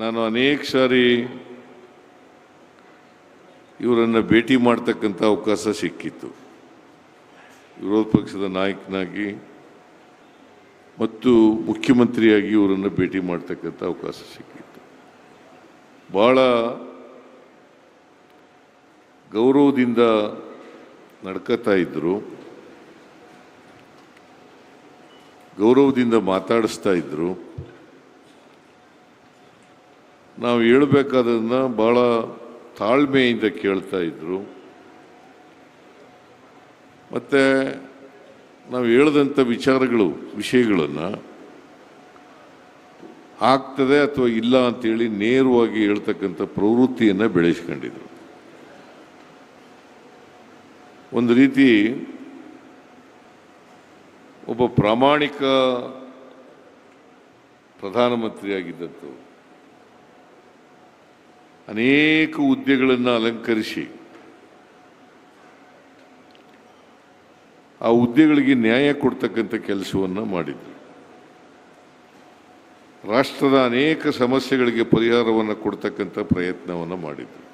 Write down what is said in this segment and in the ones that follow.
ನಾನು ಅನೇಕ ಸಾರಿ ಇವರನ್ನು ಭೇಟಿ ಮಾಡ್ತಕ್ಕಂಥ ಅವಕಾಶ ಸಿಕ್ಕಿತ್ತು. ವಿರೋಧ ಪಕ್ಷದ ನಾಯಕನಾಗಿ ಮತ್ತು ಮುಖ್ಯಮಂತ್ರಿಯಾಗಿ ಇವರನ್ನು ಭೇಟಿ ಮಾಡ್ತಕ್ಕಂಥ ಅವಕಾಶ ಸಿಕ್ಕಿತ್ತು. ಭಾಳ ಗೌರವದಿಂದ ನಡ್ಕೋತಾ ಇದ್ದರು ಗೌರವದಿಂದ ಮಾತಾಡಿಸ್ತಾ ಇದ್ದರು ನಾವು ಹೇಳಬೇಕಾದನ್ನ ಭಾಳ ತಾಳ್ಮೆಯಿಂದ ಕೇಳ್ತಾ ಇದ್ದರು ಮತ್ತು ನಾವು ಹೇಳಿದಂಥ ವಿಚಾರಗಳು, ವಿಷಯಗಳನ್ನು ಆಗ್ತದೆ ಅಥವಾ ಇಲ್ಲ ಅಂತೇಳಿ ನೇರವಾಗಿ ಹೇಳ್ತಕ್ಕಂಥ ಪ್ರವೃತ್ತಿಯನ್ನು ಬೆಳೆಸ್ಕೊಂಡಿದ್ರು. ಒಂದು ರೀತಿ ಒಬ್ಬ ಪ್ರಾಮಾಣಿಕ ಪ್ರಧಾನಮಂತ್ರಿಯಾಗಿದ್ದಂಥವ್ರು ಅನೇಕ ಹುದ್ದೆಗಳನ್ನು ಅಲಂಕರಿಸಿ, ಆ ಹುದ್ದೆಗಳಿಗೆ ನ್ಯಾಯ ಕೊಡ್ತಕ್ಕಂಥ ಕೆಲಸವನ್ನು ಮಾಡಿದ್ರು. ರಾಷ್ಟ್ರದ ಅನೇಕ ಸಮಸ್ಯೆಗಳಿಗೆ ಪರಿಹಾರವನ್ನು ಕೊಡ್ತಕ್ಕಂಥ ಪ್ರಯತ್ನವನ್ನು ಮಾಡಿದ್ರು.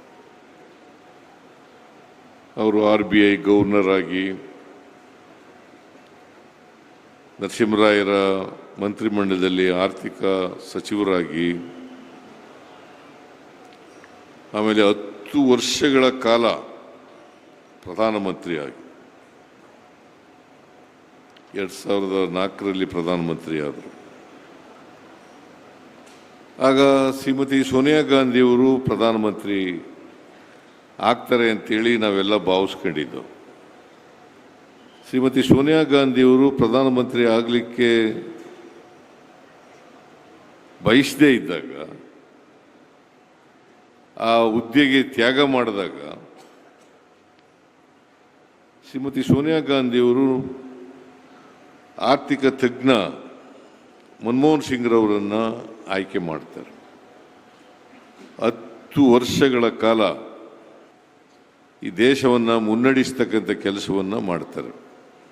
ಅವರು ಆರ್ ಬಿ ಐ ಗವರ್ನರ್ ಆಗಿ, ನರಸಿಂಹರಾಯರ ಮಂತ್ರಿಮಂಡಲದಲ್ಲಿ ಆರ್ಥಿಕ ಸಚಿವರಾಗಿ ಆಮೇಲೆ ಹತ್ತು ವರ್ಷಗಳ ಕಾಲ ಪ್ರಧಾನಮಂತ್ರಿಯಾಗಿ. ಎರಡು ಸಾವಿರದ ನಾಲ್ಕರಲ್ಲಿ ಪ್ರಧಾನಮಂತ್ರಿ ಆದರು ಆಗ ಶ್ರೀಮತಿ ಸೋನಿಯಾ ಗಾಂಧಿಯವರು ಪ್ರಧಾನಮಂತ್ರಿ ಆಗ್ತಾರೆ ಅಂತೇಳಿ ನಾವೆಲ್ಲ ಭಾವಿಸ್ಕೊಂಡಿದ್ದು. ಶ್ರೀಮತಿ ಸೋನಿಯಾ ಗಾಂಧಿಯವರು ಪ್ರಧಾನಮಂತ್ರಿ ಆಗಲಿಕ್ಕೆ ಬಯಸದೇ ಇದ್ದಾಗ ಆ ಹುದ್ದೆಗೆ ತ್ಯಾಗ ಮಾಡಿದಾಗ ಶ್ರೀಮತಿ ಸೋನಿಯಾ ಗಾಂಧಿಯವರು ಆರ್ಥಿಕ ತಜ್ಞ ಮನಮೋಹನ್ ಸಿಂಗ್ರವರನ್ನು ಆಯ್ಕೆ ಮಾಡ್ತಾರೆ. ಹತ್ತು ವರ್ಷಗಳ ಕಾಲ ಈ ದೇಶವನ್ನು ಮುನ್ನಡೆಸ್ತಕ್ಕಂಥ ಕೆಲಸವನ್ನು ಮಾಡ್ತಾರೆ.